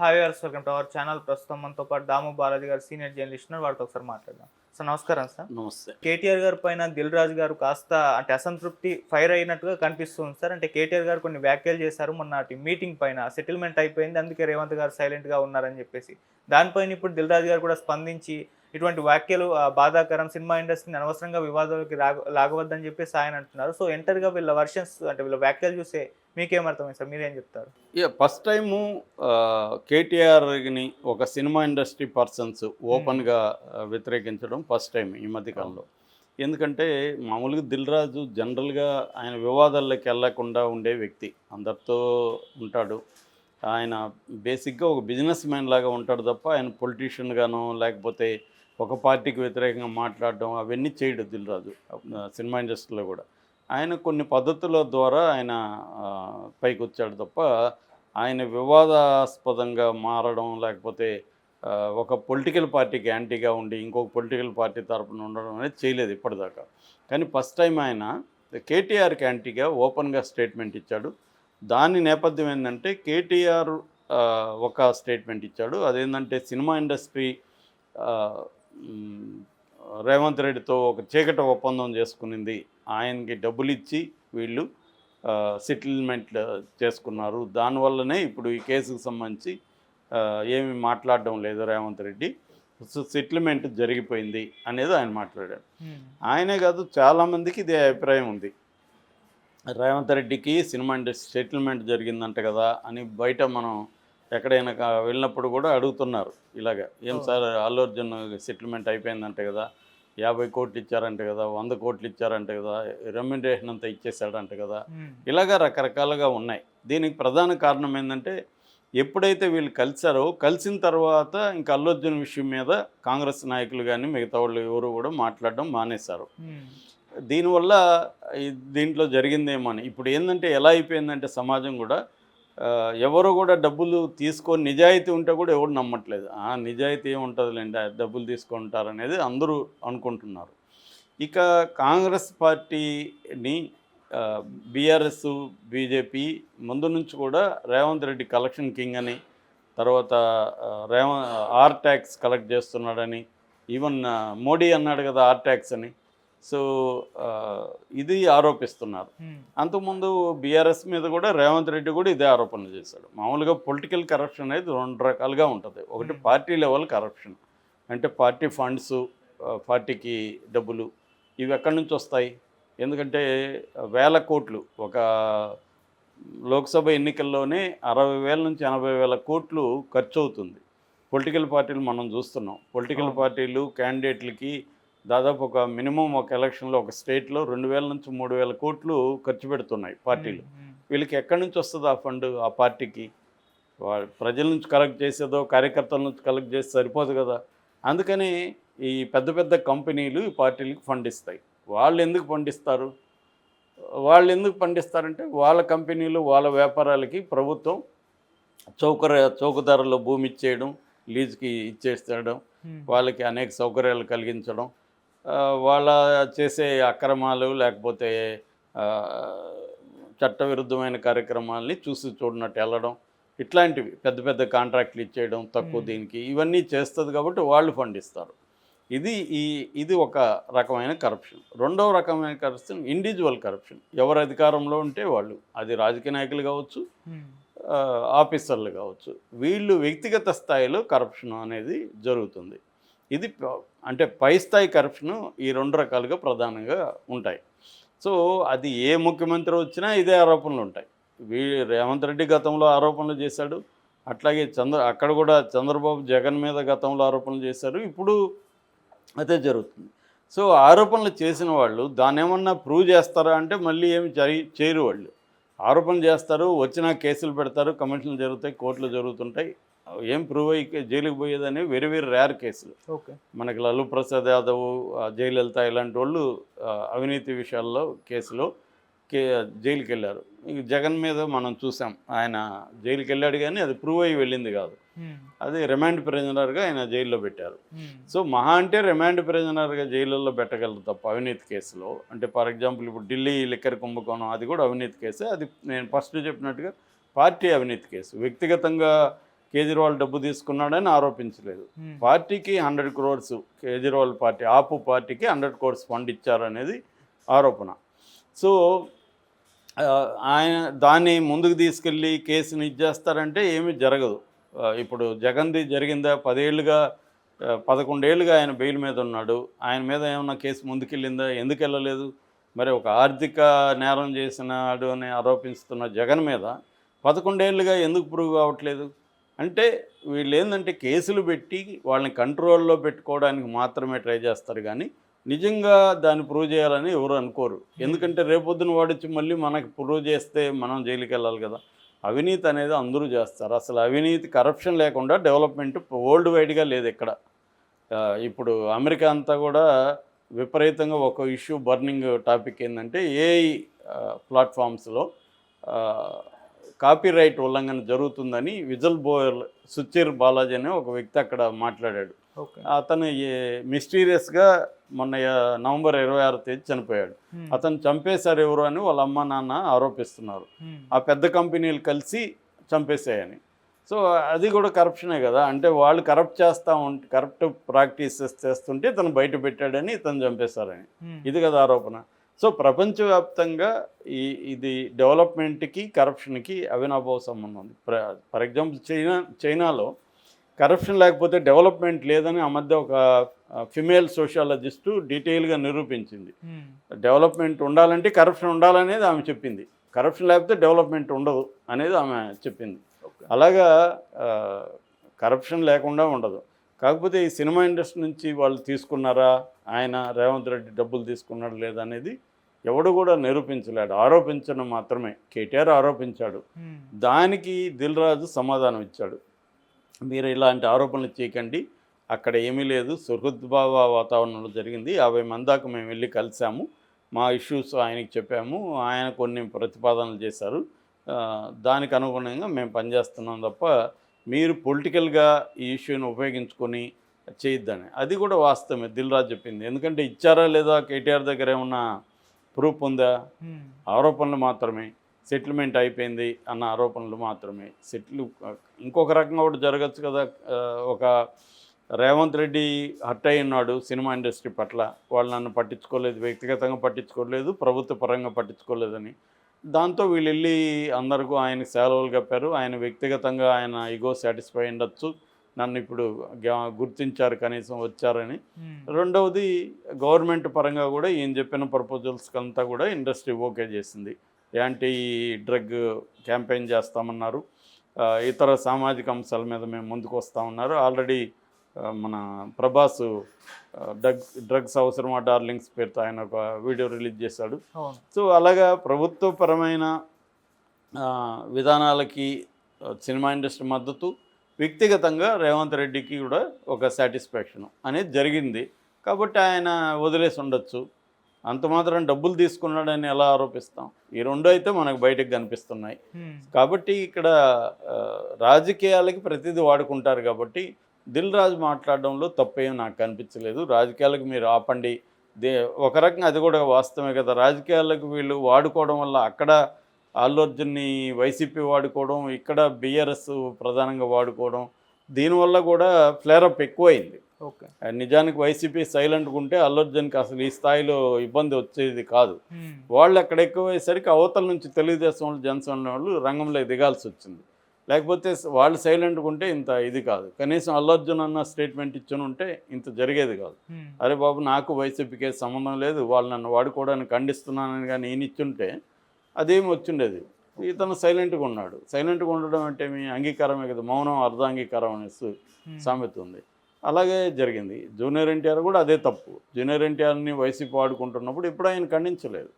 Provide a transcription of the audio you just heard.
Hi గారు welcome to our channel ప్రస్తుతం మనతో పాటు దాము బాలాజీ గారు సీనియర్ జర్నలిస్ట్ ఉన్నారు. వారితో ఒకసారి మాట్లాడదాం. సార్ నమస్కారం సార్. నమస్తే. కేటీఆర్ గారి పైన దిల్ రాజు గారు కాస్త అంటే అసంతృప్తి ఫైర్ అయినట్టుగా కనిపిస్తుంది సార్. అంటే కేటీఆర్ గారు కొన్ని వ్యాఖ్యలు చేశారు. మొన్నటి మీటింగ్ పైన సెటిల్మెంట్ అయిపోయింది. అందుకే రేవంత్ గారు సైలెంట్గా ఉన్నారని చెప్పేసి. దానిపైన ఇప్పుడు దిల్ రాజు గారు కూడా స్పందించి ఇటువంటి వ్యాఖ్యలు బాధాకరం సినిమా ఇండస్ట్రీని అనవసరంగా వివాదాలకి లాగవద్దని చెప్పేసి ఆయన అంటున్నారు. సో ఎంటర్గా వీళ్ళ వర్షన్స్ అంటే వీళ్ళ వ్యాఖ్యలు చూస్తే మీకేమర్థమైంది సార్? మీరేం చెప్తారు? ఇక ఫస్ట్ టైము కేటీఆర్ని ఒక సినిమా ఇండస్ట్రీ పర్సన్స్ ఓపెన్గా వ్యతిరేకించడం ఫస్ట్ టైం ఈ మధ్యకాలంలో ఎందుకంటే మామూలుగా దిల్ రాజు జనరల్గా ఆయన వివాదాల్లోకి వెళ్ళకుండా ఉండే వ్యక్తి. అందరితో ఉంటాడు. ఆయన బేసిక్గా ఒక బిజినెస్ మ్యాన్ లాగా ఉంటాడు తప్ప ఆయన పొలిటీషియన్ గానో లేకపోతే ఒక పార్టీకి వ్యతిరేకంగా మాట్లాడడం అవన్నీ చేయడు దిల్ రాజు ఆ, సినిమా ఇండస్ట్రీలో కూడా. ఆయన కొన్ని పద్ధతుల ద్వారా ఆయన పైకి వచ్చాడు తప్ప ఆయన వివాదాస్పదంగా మారడం లేకపోతే ఒక పొలిటికల్ పార్టీకి యాంటీగా ఉండి ఇంకొక పొలిటికల్ పార్టీ తరపున ఉండడం అనేది చేయలేదు ఇప్పటిదాకా. కానీ ఫస్ట్ టైం ఆయన కేటీఆర్కి యాంటీగా ఓపెన్గా స్టేట్మెంట్ ఇచ్చాడు. దాని నేపథ్యం ఏంటంటే కేటీఆర్ ఒక స్టేట్మెంట్ ఇచ్చాడు. అదేంటంటే సినిమా ఇండస్ట్రీ రేవంత్ రెడ్డితో ఒక చీకటి ఒప్పందం చేసుకునింది. ఆయనకి డబ్బులు ఇచ్చి వీళ్ళు సెటిల్మెంట్ చేసుకున్నారు. దానివల్లనే ఇప్పుడు ఈ కేసుకు సంబంధించి ఏమీ మాట్లాడడం లేదు రేవంత్ రెడ్డి. సెటిల్మెంట్ జరిగిపోయింది అనేది ఆయన మాట్లాడాడు ఆయనే కాదు చాలామందికి ఇదే అభిప్రాయం ఉంది. రేవంత్ రెడ్డికి సినిమా ఇండస్ట్రీ సెటిల్మెంట్ జరిగిందంట కదా అని బయట మనం ఎక్కడైనా వెళ్ళినప్పుడు కూడా అడుగుతున్నారు. ఇలాగ ఏం. సార్ అల్లు అర్జున్ సెటిల్మెంట్ అయిపోయిందంట కదా. యాభై కోట్లు ఇచ్చారంట కదా వంద కోట్లు ఇచ్చారంట కదా రెమ్యునరేషన్ అంతా ఇచ్చేసాడంట కదా. ఇలాగ రకరకాలుగా ఉన్నాయి. దీనికి ప్రధాన కారణం ఏంటంటే ఎప్పుడైతే వీళ్ళు కలిసారో కలిసిన తర్వాత ఇంకా అల్లు అర్జున్ విషయం మీద కాంగ్రెస్ నాయకులు కానీ మిగతా వాళ్ళు ఎవరు కూడా మాట్లాడడం మానేశారు. దీనివల్ల దీంట్లో జరిగిందేమో అని. ఇప్పుడు ఏంటంటే ఎలా అయిపోయిందంటే సమాజం కూడా ఎవరు కూడా డబ్బులు తీసుకొని నిజాయితీ ఉంటే కూడా ఎవరు నమ్మట్లేదు. ఆ నిజాయితీ ఏముంటుందిలేండి డబ్బులు తీసుకుంటారు అనేది అందరూ అనుకుంటున్నారు. ఇక కాంగ్రెస్ పార్టీని బీఆర్ఎస్ బీజేపీ ముందు నుంచి కూడా రేవంత్ రెడ్డి కలెక్షన్ కింగ్ అని తర్వాత రేవ ఆర్ ట్యాక్స్ కలెక్ట్ చేస్తున్నాడని ఈవెన్ మోడీ అన్నాడు కదా ఆర్ ట్యాక్స్ అని సో ఇది ఆరోపిస్తున్నారు. అంతకుముందు బీఆర్ఎస్ మీద కూడా రేవంత్ రెడ్డి కూడా ఇదే ఆరోపణలు చేశాడు. మామూలుగా పొలిటికల్ కరప్షన్ అనేది రెండు రకాలుగా ఉంటుంది. ఒకటి. Party level corruption. అంటే పార్టీ ఫండ్స్ పార్టీకి డబ్బులు ఇవి ఎక్కడి నుంచి వస్తాయి? ఎందుకంటే వేల కోట్లు ఒక లోక్సభ ఎన్నికల్లోనే అరవై వేల నుంచి ఎనభై వేల కోట్లు ఖర్చు అవుతుంది. పొలిటికల్ పార్టీలు మనం చూస్తున్నాం. పొలిటికల్. పార్టీలు క్యాండిడేట్లకి దాదాపు ఒక మినిమం ఒక ఎలక్షన్లో ఒక స్టేట్లో రెండు వేల నుంచి మూడు వేల కోట్లు ఖర్చు పెడుతున్నాయి పార్టీలు. వీళ్ళకి ఎక్కడి నుంచి వస్తుంది ఆ ఫండ్ ఆ పార్టీకి? ప్రజల నుంచి కలెక్ట్ చేసేదో కార్యకర్తల నుంచి కలెక్ట్ చేసి సరిపోదు కదా. అందుకని ఈ పెద్ద పెద్ద కంపెనీలు ఈ పార్టీలకు ఫండ్ ఇస్తాయి. వాళ్ళు ఎందుకు పండిస్తారు? వాళ్ళు ఎందుకు పండిస్తారంటే వాళ్ళ కంపెనీలు వాళ్ళ వ్యాపారాలకి ప్రభుత్వం చౌకర చౌక ధరలో భూమి ఇచ్చేయడం లీజుకి ఇచ్చేసేయడం వాళ్ళకి అనేక సౌకర్యాలు కలిగించడం వాళ్ళ చేసే అక్రమాలు లేకపోతే చట్టవిరుద్ధమైన కార్యక్రమాల్ని చూసి చూడనట్టు వెళ్ళడం ఇట్లాంటివి పెద్ద పెద్ద కాంట్రాక్ట్లు ఇచ్చేయడం తక్కువ. దీనికి ఇవన్నీ చేస్తుంది కాబట్టి వాళ్ళు ఫండ్ ఇస్తారు. ఇది ఈ ఇది ఒక రకమైన కరప్షన్. రెండవ రకమైన కరప్షన్ ఇండివిజువల్ కరప్షన్. ఎవరు అధికారంలో ఉంటే వాళ్ళు. అది రాజకీయ నాయకులు కావచ్చు ఆఫీసర్లు కావచ్చు. వీళ్ళు వ్యక్తిగత స్థాయిలో కరప్షన్ అనేది జరుగుతుంది. ఇది అంటే పై స్థాయి కరప్షన్ ఈ రెండు రకాలుగా ప్రధానంగా ఉంటాయి. సో అది ఏ ముఖ్యమంత్రి వచ్చినా ఇదే ఆరోపణలు ఉంటాయి. వీ రేవంత్ రెడ్డి గతంలో ఆరోపణలు చేశాడు. అట్లాగే చంద్ర అక్కడ కూడా చంద్రబాబు జగన్ మీద గతంలో ఆరోపణలు చేశారు. ఇప్పుడు అదే జరుగుతుంది. సో ఆరోపణలు చేసిన వాళ్ళు దాన్ని ఏమన్నా ప్రూవ్ చేస్తారా అంటే మళ్ళీ ఏమి జరి చేయరు వాళ్ళు. ఆరోపణలు చేస్తారు వచ్చిన కేసులు పెడతారు కమిషన్లు జరుగుతాయి కోర్టులు జరుగుతుంటాయి. ఏం ప్రూవ్ అయ్యి జైలుకి పోయేదని వెరీ వెరీ రేర్ కేసులు మనకి లల్లు ప్రసాద్ యాదవ్ జయలలిత ఇలాంటి వాళ్ళు అవినీతి విషయాల్లో కేసులో కే జైలుకి వెళ్ళారు ఇంక జగన్ మీద మనం చూసాం. ఆయన జైలుకి వెళ్ళాడు కానీ అది ప్రూవ్ అయ్యి వెళ్ళింది కాదు. అది రిమాండ్ ప్రిజనర్గా ఆయన జైల్లో పెట్టారు. సో మహా అంటే రిమాండ్ ప్రిజనర్గా జైలులో పెట్టగలరు తప్ప అవినీతి కేసులో. అంటే ఫర్ ఎగ్జాంపుల్ ఇప్పుడు ఢిల్లీ లిక్కర్ కుంభకోణం అది కూడా అవినీతి కేసే. అది నేను ఫస్ట్ చెప్పినట్టుగా పార్టీ అవినీతి కేసు. వ్యక్తిగతంగా కేజ్రీవాల్ డబ్బు తీసుకున్నాడని ఆరోపించలేదు. ఉమ్. పార్టీకి హండ్రెడ్ క్రోర్స్ కేజ్రీవాల్ పార్టీ ఆపు పార్టీకి హండ్రెడ్ క్రోర్స్ ఫండ్ ఇచ్చారనేది ఆరోపణ. సో ఆయన దాన్ని ముందుకు తీసుకెళ్ళి కేసుని ఇచ్చేస్తారంటే ఏమీ జరగదు. ఇప్పుడు జగన్ది జరిగిందా? పదేళ్ళుగా ఆ, పదకొండేళ్ళుగా ఆయన బెయిల్ మీద ఉన్నాడు. ఆయన మీద ఏమన్నా కేసు ముందుకెళ్ళిందా? ఎందుకు వెళ్ళలేదు? మరి ఒక ఆర్థిక నేరం చేసినాడు అని ఆరోపిస్తున్న జగన్ మీద పదకొండేళ్ళుగా ఎందుకు ప్రూవ్ కావట్లేదు అంటే వీళ్ళు ఏంటంటే కేసులు పెట్టి వాళ్ళని కంట్రోల్లో పెట్టుకోవడానికి మాత్రమే ట్రై చేస్తారు కానీ నిజంగా దాన్ని ప్రూవ్ చేయాలని ఎవరు అనుకోరు. ఎందుకంటే రేపొద్దున వాడొచ్చి మళ్ళీ మనకి ప్రూవ్ చేస్తే మనం జైలుకి వెళ్ళాలి కదా. అవినీతి అనేది అందరూ చేస్తారు. అసలు అవినీతి కరప్షన్ లేకుండా డెవలప్మెంట్ వరల్డ్ వైడ్గా లేదు ఇక్కడ. ఇప్పుడు అమెరికా అంతా కూడా విపరీతంగా ఒక ఇష్యూ బర్నింగ్ టాపిక్ ఏంటంటే ఏఐ ప్లాట్ఫామ్స్లో కాపీ రైట్ ఉల్లంఘన జరుగుతుందని విజల్ బోయర్ సుచిర్ బాలాజీ అనే ఒక వ్యక్తి అక్కడ మాట్లాడాడు. అతను మిస్టీరియస్గా మొన్న నవంబర్ ఇరవై ఆరు తేదీ చనిపోయాడు. అతను చంపేశారు ఎవరు అని వాళ్ళ అమ్మ నాన్న ఆరోపిస్తున్నారు. ఆ పెద్ద కంపెనీలు కలిసి చంపేశాయని. సో అది కూడా కరప్షనే కదా. అంటే వాళ్ళు కరప్ట్ చేస్తూ ఉంటే కరప్ట్ ప్రాక్టీసెస్ చేస్తుంటే ఇతను బయట పెట్టాడని ఇతను చంపేశారని. ఇది కదా ఆరోపణ. సో ప్రపంచవ్యాప్తంగా ఈ ఇది డెవలప్మెంట్కి కరప్షన్కి అవినాభావ సంబంధం ఉంది. ఫర్ ఎగ్జాంపుల్ చైనా చైనాలో కరప్షన్ లేకపోతే డెవలప్మెంట్ లేదని ఆ మధ్య ఒక ఫిమేల్ సోషాలజిస్టు డీటెయిల్గా నిరూపించింది. డెవలప్మెంట్ ఉండాలంటే కరప్షన్ ఉండాలనేది ఆమె చెప్పింది. కరప్షన్ లేకపోతే డెవలప్మెంట్ ఉండదు అనేది ఆమె చెప్పింది. అలాగా కరప్షన్ లేకుండా ఉండదు. కాకపోతే ఈ సినిమా ఇండస్ట్రీ నుంచి వాళ్ళు తీసుకున్నారా? ఆయన రేవంత్ రెడ్డి డబ్బులు తీసుకున్నాడు లేదా అనేది ఎవడు కూడా నిరూపించలేడు. ఆరోపించడం మాత్రమే. కేటీఆర్ ఆరోపించాడు. దానికి దిల్ రాజు సమాధానం ఇచ్చాడు. మీరు ఇలాంటి ఆరోపణలు చేయకండి. అక్కడ ఏమీ లేదు. సుహృద్భావ వాతావరణంలో జరిగింది. యాభై మంది దాకా మేము వెళ్ళి కలిసాము. మా ఇష్యూస్ ఆయనకి చెప్పాము. ఆయన కొన్ని ప్రతిపాదనలు చేశారు. దానికి అనుగుణంగా మేము పనిచేస్తున్నాం తప్ప మీరు పొలిటికల్గా ఈ ఇష్యూని ఉపయోగించుకొని చేయొద్దని. అది కూడా వాస్తవమే. దిల్ రాజు చెప్పింది. ఎందుకంటే ఇచ్చారా లేదా? కేటీఆర్ దగ్గర ఏమన్నా ప్రూఫ్ ఉందా. ఆరోపణలు మాత్రమే. సెటిల్మెంట్ అయిపోయింది అన్న ఆరోపణలు మాత్రమే. సెటిల్ ఇంకొక రకంగా కూడా జరగచ్చు కదా ఒక రేవంత్ రెడ్డి హర్ట్ అయి ఉన్నాడు సినిమా ఇండస్ట్రీ పట్ల. వాళ్ళు నన్ను పట్టించుకోలేదు వ్యక్తిగతంగా పట్టించుకోలేదు ప్రభుత్వ పరంగా పట్టించుకోలేదని. దాంతో వీళ్ళు వెళ్ళి అందరికీ ఆయనకు సెలవులు కప్పారు. ఆయన వ్యక్తిగతంగా ఆయన ఇగో సాటిస్ఫై ఉండొచ్చు నన్ను ఇప్పుడు గుర్తించారు కనీసం వచ్చారని. రెండవది గవర్నమెంట్ పరంగా కూడా ఈయన చెప్పిన ప్రపోజల్స్కి అంతా కూడా ఇండస్ట్రీ ఓకే చేసింది. యాంటీ డ్రగ్ క్యాంపెయిన్ చేస్తామన్నారు. ఇతర సామాజిక అంశాల మీద మేము ముందుకు వస్తామన్నారు ఆల్రెడీ మన ప్రభాస్ డ్రగ్ డ్రగ్స్ అవసరమా డార్లింగ్స్ పేరుతో ఆయన ఒక వీడియో రిలీజ్ చేశాడు. సో అలాగా ప్రభుత్వపరమైన విధానాలకి సినిమా ఇండస్ట్రీ మద్దతు వ్యక్తిగతంగా రేవంత్ రెడ్డికి కూడా ఒక సాటిస్ఫాక్షన్ అనేది జరిగింది. కాబట్టి ఆయన వదిలేసి ఉండొచ్చు. అంత మాత్రం డబ్బులు తీసుకున్నాడని ఎలా ఆరోపిస్తాం? ఈ రెండు అయితే మనకు బయటకు కనిపిస్తున్నాయి. కాబట్టి ఇక్కడ రాజకీయాలకి ప్రతిదీ వాడుకుంటారు కాబట్టి దిల్ రాజు మాట్లాడడంలో తప్పేం నాకు కనిపించలేదు. రాజకీయాలకు మీరు ఆపండి. దే ఒక రకంగా అది కూడా వాస్తవమే కదా. రాజకీయాలకు వీళ్ళు వాడుకోవడం వల్ల అక్కడ అల్లు అర్జున్ని వైసీపీ వాడుకోవడం ఇక్కడ బీఆర్ఎస్ ప్రధానంగా వాడుకోవడం దీనివల్ల కూడా ఫ్లేరప్ ఎక్కువైంది. ఓకే. నిజానికి వైసీపీ సైలెంట్గా ఉంటే అల్లు అర్జున్కి అసలు ఈ స్థాయిలో ఇబ్బంది వచ్చేది కాదు. వాళ్ళు అక్కడ ఎక్కువయ్యేసరికి అవతల నుంచి తెలుగుదేశం వాళ్ళు జనసేన వాళ్ళు రంగంలో దిగాల్సి వచ్చింది. లేకపోతే వాళ్ళు సైలెంట్గా ఉంటే ఇంత ఇది కాదు. కనీసం అల్లు అర్జున్ అన్న స్టేట్మెంట్ ఇచ్చుని ఉంటే ఇంత జరిగేది కాదు. అరే బాబు నాకు వైసీపీకి సంబంధం లేదు. వాళ్ళు నన్ను వాడుకోవడానికి ఖండిస్తున్నానని కానీ ఈయన ఇచ్చుంటే అదేమి వచ్చిండేది? ఇతను సైలెంట్గా ఉన్నాడు. సైలెంట్గా ఉండడం అంటే మీ అంగీకారమే కదా? మౌనం అర్ధాంగీకారం అనేసి. సామెత ఉంది. అలాగే జరిగింది. జూనియర్ ఎన్టీఆర్ కూడా అదే తప్పు. జూనియర్ ఎన్టీఆర్ని వైసీపీ వాడుకుంటున్నప్పుడు ఇప్పుడు ఆయన ఖండించలేదు.